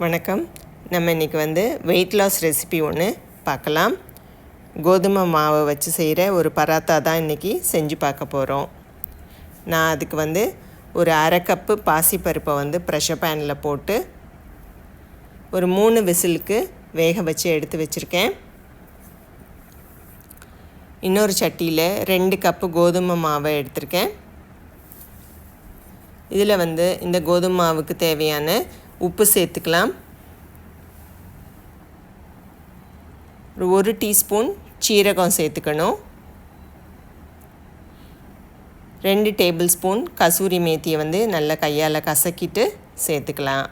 வணக்கம். நம்ம இன்றைக்கி வந்து வெயிட் லாஸ் ரெசிபி ஒன்று பார்க்கலாம். கோதுமை மாவை வச்சு செய்கிற ஒரு பராத்தா தான் இன்றைக்கி செஞ்சு பார்க்க போகிறோம் நான் அதுக்கு வந்து ஒரு அரை கப்பு பாசிப்பருப்பை வந்து ப்ரெஷர் பேனில் போட்டு ஒரு மூணு விசிலுக்கு வேக வச்சு எடுத்து வச்சுருக்கேன். இன்னொரு சட்டியில் ரெண்டு கப்பு கோதுமை மாவை எடுத்திருக்கேன். இதில் வந்து இந்த கோதுமை மாவுக்கு தேவையான உப்பு சேர்த்துக்கலாம். ஒரு ஒரு டீஸ்பூன் சீரகம் சேர்த்துக்கணும். ரெண்டு டேபிள் ஸ்பூன் கசூரி மேத்தியை வந்து நல்லா கையால் கசக்கிட்டு சேர்த்துக்கலாம்.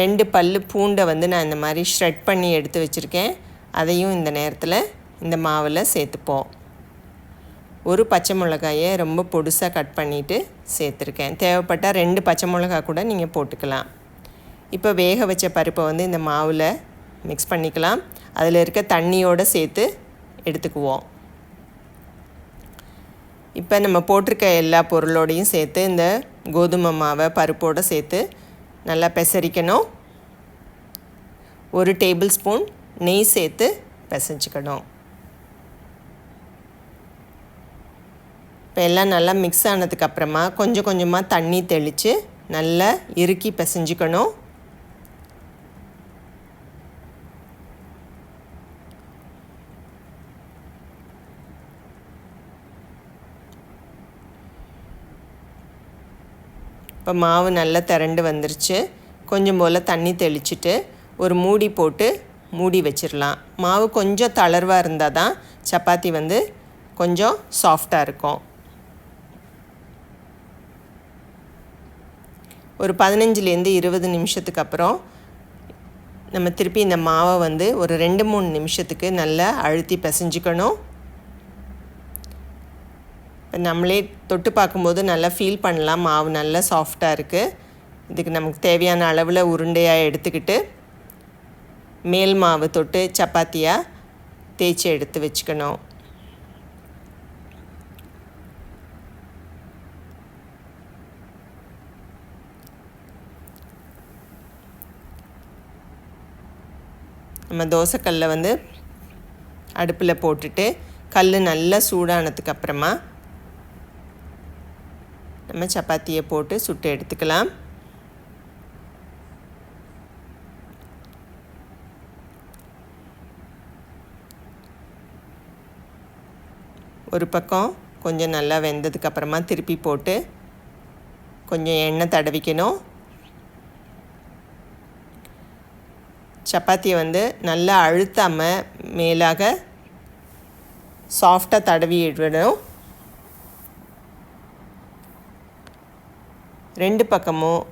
ரெண்டு பல் பூண்டை வந்து நான் இந்த மாதிரி ஷ்ரெட் பண்ணி எடுத்து வச்சுருக்கேன். அதையும் இந்த நேரத்தில் இந்த மாவில் சேர்த்துப்போம். ஒரு பச்சை மிளகாயை ரொம்ப பொடுசாக கட் பண்ணிவிட்டு சேர்த்துருக்கேன். தேவைப்பட்டால் ரெண்டு பச்சை மிளகா கூட நீங்கள் போட்டுக்கலாம். இப்போ வேக வச்ச பருப்பை வந்து இந்த மாவில் மிக்ஸ் பண்ணிக்கலாம். அதில் இருக்க தண்ணியோடு சேர்த்து எடுத்துக்குவோம். இப்போ நம்ம போட்டிருக்க எல்லா பொருளோடையும் சேர்த்து இந்த கோதுமை மாவை பருப்போடு சேர்த்து நல்லா பெசரிக்கணும். ஒரு டேபிள் ஸ்பூன் நெய் சேர்த்து பிசைஞ்சிக்கணும். இப்போ எல்லாம் நல்லா மிக்ஸ் ஆனதுக்கப்புறமா கொஞ்சம் கொஞ்சமாக தண்ணி தெளித்து நல்லா இறுக்கி பிசைஞ்சிக்கணும். இப்போ மாவு நல்லா திரண்டு வந்துருச்சு. கொஞ்சம் போல் தண்ணி தெளிச்சுட்டு ஒரு மூடி போட்டு மூடி வச்சிடலாம். மாவு கொஞ்சம் தளர்வாக இருந்தால் தான் சப்பாத்தி வந்து கொஞ்சம் சாஃப்டாக இருக்கும். ஒரு பதினஞ்சுலேருந்து இருபது நிமிஷத்துக்கு அப்புறம் நம்ம திருப்பி இந்த மாவை வந்து ஒரு ரெண்டு மூணு நிமிஷத்துக்கு நல்லா அழுத்தி பிசைஞ்சிக்கணும். இப்போ நம்மளே தொட்டு பார்க்கும்போது நல்லா ஃபீல் பண்ணலாம். மாவு நல்லா சாஃப்டாக இருக்குது இதுக்கு நமக்கு தேவையான அளவில் உருண்டையாக எடுத்துக்கிட்டு மேல் மாவு தொட்டு சப்பாத்தியாக தேய்ச்சி எடுத்து வச்சுக்கணும். நம்ம தோசைக்கல்லை வந்து அடுப்பில் போட்டுட்டு கல் நல்லா சூடானதுக்கு அப்புறமா நம்ம சப்பாத்தியை போட்டு சுட்டு எடுத்துக்கலாம். ஒரு பக்கம் கொஞ்சம் நல்லா வெந்ததுக்கப்புறமா திருப்பி போட்டு கொஞ்சம் எண்ணெய் தடவிக்கணும். சப்பாத்தியை வந்து நல்லா அழுத்தாமல் மேலாக சாஃப்டாக தடவி விடணும். ரெண்டு பக்கமும்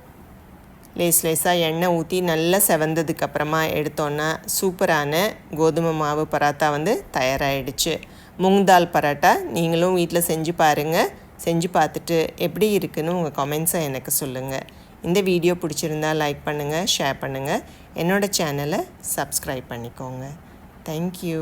லேஸ் லேஸாக எண்ணெய் ஊற்றி நல்லா செவந்ததுக்கப்புறமா எடுத்தோன்னா சூப்பரான கோதுமை மாவு பராத்தா வந்து தயாராகிடுச்சு மூங் தால் பராட்டா நீங்களும் வீட்டில் செஞ்சு பாருங்கள் செஞ்சு பார்த்துட்டு எப்படி இருக்குன்னு உங்கள் கமெண்ட்ஸை எனக்கு சொல்லுங்கள் இந்த வீடியோ பிடிச்சிருந்தால் லைக் பண்ணுங்கள் ஷேர் பண்ணுங்கள் என்னோடய சேனலை சப்ஸ்கிரைப் பண்ணிக்கோங்க. தேங்க்யூ